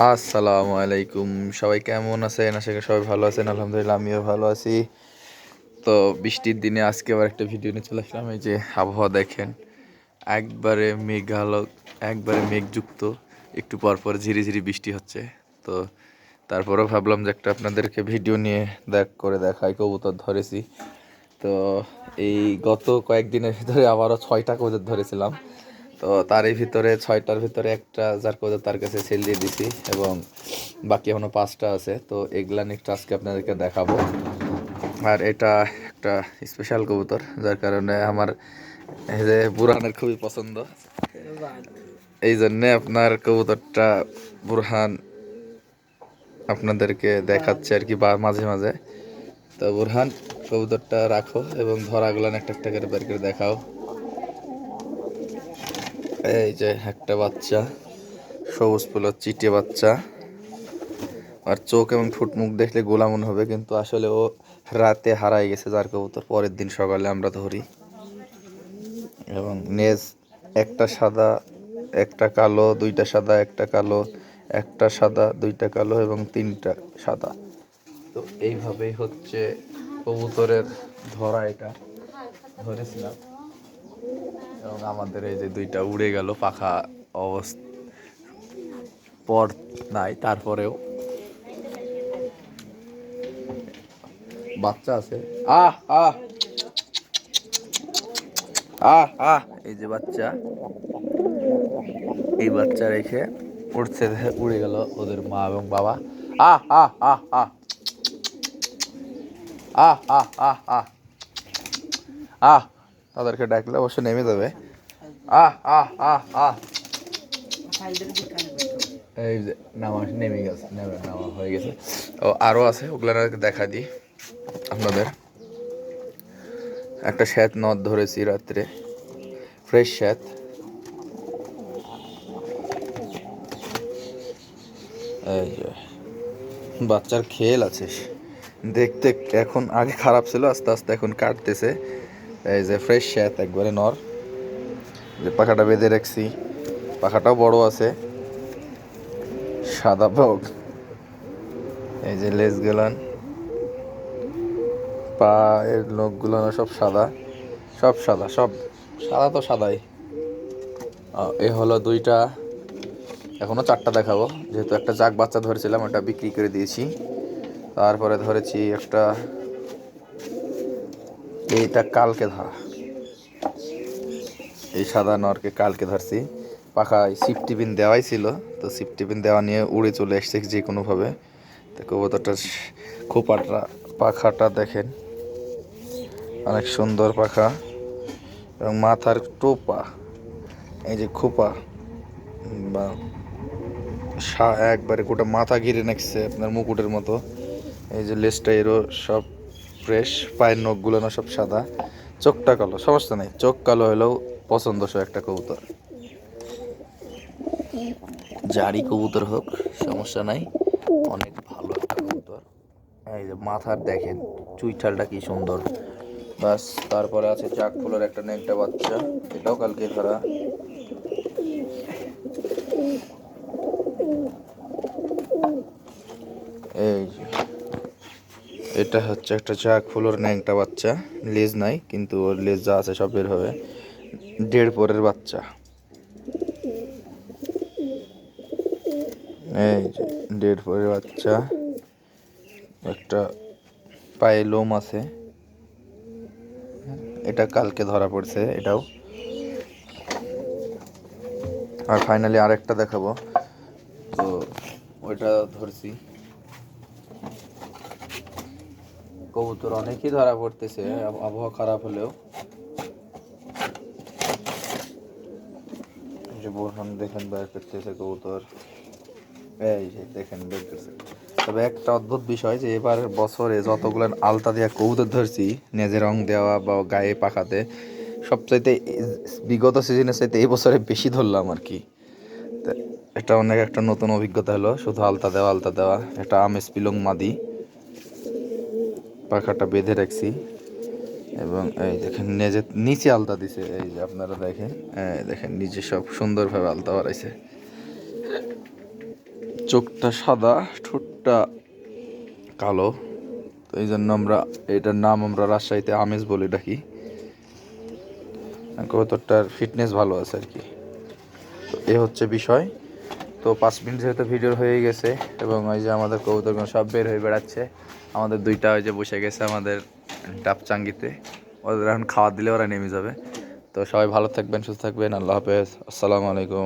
আসসালামু আলাইকুম। সবাই কেমন আছেন? আশা করি সবাই ভালো আছেন। আলহামদুলিল্লাহ, আমিও ভালো আছি। তো বৃষ্টির দিনে আজকে আবার একটা ভিডিও নিয়ে চলে আসলাম। এই যে আবহাওয়া দেখেন, একবারে মেঘালো, একবারে মেঘযুক্ত। একটু পর পর ঝিরিঝিরি বৃষ্টি হচ্ছে। তো তারপরেও ভাবলাম যে একটা আপনাদেরকে ভিডিও নিয়ে দেখ, করে দেখাই। কবুতর ধরেছি। তো এই গত কয়েকদিনের ভিতরে আবারও ছয়টা কবুতর ধরেছিলাম। তো তারই ভিতরে ছয়টার ভিতরে একটা যার কবুতর তার কাছে সেল দিয়ে দিছি এবং বাকি এখনও পাঁচটা আছে। তো এগুলা নেক্সট আজকে আপনাদেরকে দেখাবো। আর এটা একটা স্পেশাল কবুতর, যার কারণে আমার এই যে বুরহানের খুবই পছন্দ। এই জন্যে আপনার কবুতরটা বুরহান আপনাদেরকে দেখাচ্ছে আর কি বা মাঝে মাঝে। তো বুরহান, কবুতরটা রাখো এবং ধরাগুলো একটা একটা করে বের করে দেখাও। এই যে একটা বাচ্চা, সবুজ ফুলের চিটে বাচ্চা। আর চোখ এবং ঠোঁট মুখ দেখলে গোলামন হবে, কিন্তু আসলে ও রাতে হারাই গেছে যার কবুতর। পরের দিন সকালে আমরা ধরি। এবং নেজ একটা সাদা, একটা কালো, দুইটা সাদা, একটা কালো, একটা সাদা, দুইটা কালো এবং তিনটা সাদা। তো এইভাবেই হচ্ছে কবুতরের ধরা এটা। ধরেছিলাম। এবং আমাদের এই যে দুইটা উড়ে গেল, পাখা অবস্থা পর নাই, তারপরেও। বাচ্চা আছে। আহ আহ। আহ এই যে বাচ্চা। এই বাচ্চা রেখে দেখে উড়ে গেল ওদের মা এবং বাবা। আহ আহ আহ আহ। আহ আহ আহ আহ। আহ তাদেরকে ডাকলে অবশ্য নেমে যাবে। আহ এই যে নামা নেমে গেছে, নেমে, নামা হয়ে গেছে। ও আরও আছে ওগুলো দেখা দিই আপনাদের। একটা শ্যাত নদ ধরেছি রাত্রে, ফ্রেশ শ্যাত এই বাচ্চার খেল আছে। দেখতে এখন আগে খারাপ ছিল, আস্তে আস্তে এখন কাটতেছে। এই যে ফ্রেশ শ্যাত একবারে নর। যে পাখাটা বেঁধে রাখছি, পাখাটাও বড় আছে। সাদা বক এই যে লেজ গেলান পায়ের নখগুলো সব সাদা। সব সাদা সব সাদা তো সাদাই। এ হলো দুইটা। এখনও চারটা দেখাবো। যেহেতু একটা জাগ বাচ্চা ধরেছিলাম, ওটা বিক্রি করে দিয়েছি। তারপরে ধরেছি একটা এইটা কালকে ধরা। এই সাদা নরকে কালকে ধরছি। পাখায় সিপ টিফিন দেওয়াই ছিল, তো সিপ টিফিন দেওয়া নিয়ে উড়ে চলে এসছে যে কোনোভাবে। তো কবুতরটার খোপাটা, পাখাটা দেখেন। অনেক সুন্দর পাখা এবং মাথার টোপা। এই যে খোপা, বা একবারে গোটা মাথা ঘিরে নেকছে আপনার মুকুটের মতো। এই যে লেজটা এরও সব ফ্রেশ, পায়ের নখগুলো না সব সাদা। চোখটা কালো, সমস্যা নেই। চোখ কালো হলেও পছন্দসই একটা কবুতর। জারি কবুতর হোক, সমস্যা নাই। অনেক ভালো একটা কবুতর। এই যে মাথার দেখেন, চুইঠালটা কি সুন্দর। বাস, তারপরে আছে চাক ফুলের একটা নেকটা বাচ্চা। এটাও কালকে ধরা। এই এটা হচ্ছে একটা চাক ফুলের ন্যাংটা বাচ্চা, লেজ নাই, কিন্তু ওর লেজ যা আছে সব বের হবে। দেড় পরের বাচ্চা। এই দেড় পরের বাচ্চা। একটা পায়ে লোম আছে। এটা কালকে ধরা পড়ছে এটাও। আর ফাইনালি আরেকটা দেখাবো। তো ওইটা ধরছি। কবুতর অনেকই ধরা পড়তেছে আবহাওয়া খারাপ হলেও। যে বোরহান দেখেন বের করতেছে কবুতর। এই যে দেখেন বের করছে। তবে একটা অদ্ভুত বিষয় যে এবার বছরে যতগুলো আলতা দেওয়া কবুতর ধরছি নেজে রং দেওয়া বা গায়ে পাখাতে সবচাইতে বিগত সিজনের চাইতে এই বছরে বেশি ধরলাম আর কি। এটা অনেক একটা নতুন অভিজ্ঞতা হলো শুধু আলতা দেওয়া আলতা দেওয়া। এটা আমেজ পিলং মাদি। পাখাটা বেঁধে রাখছি। এবং এই দেখেন নেজে, নিচে আলতা দিছে, এই যে আপনারা দেখেন দেখেন নিচে সব সুন্দরভাবে আলতা বাড়াইছে। চোখটা সাদা, ঠোঁটটা কালো। তো এই জন্য আমরা, এটার নাম আমরা রাজশাহীতে আমেজ বলে ডাকি। কবুতরটার ফিটনেস ভালো আছে আর কি। তো এ হচ্ছে বিষয়। তো পাঁচ মিনিট যেহেতু ভিডিও হয়ে গেছে এবং ওই যে আমাদের কবুতরগুলো সব বের হয়ে বেড়াচ্ছে। আমাদের দুইটা ওই যে বসে গেছে আমাদের ডাবচাঙ্গিতে ওদের এখন খাওয়া দিলে ওরা নেমে যাবে। তো সবাই ভালো থাকবেন, সুস্থ থাকবেন। আল্লাহ হাফেজ। আসসালামু আলাইকুম।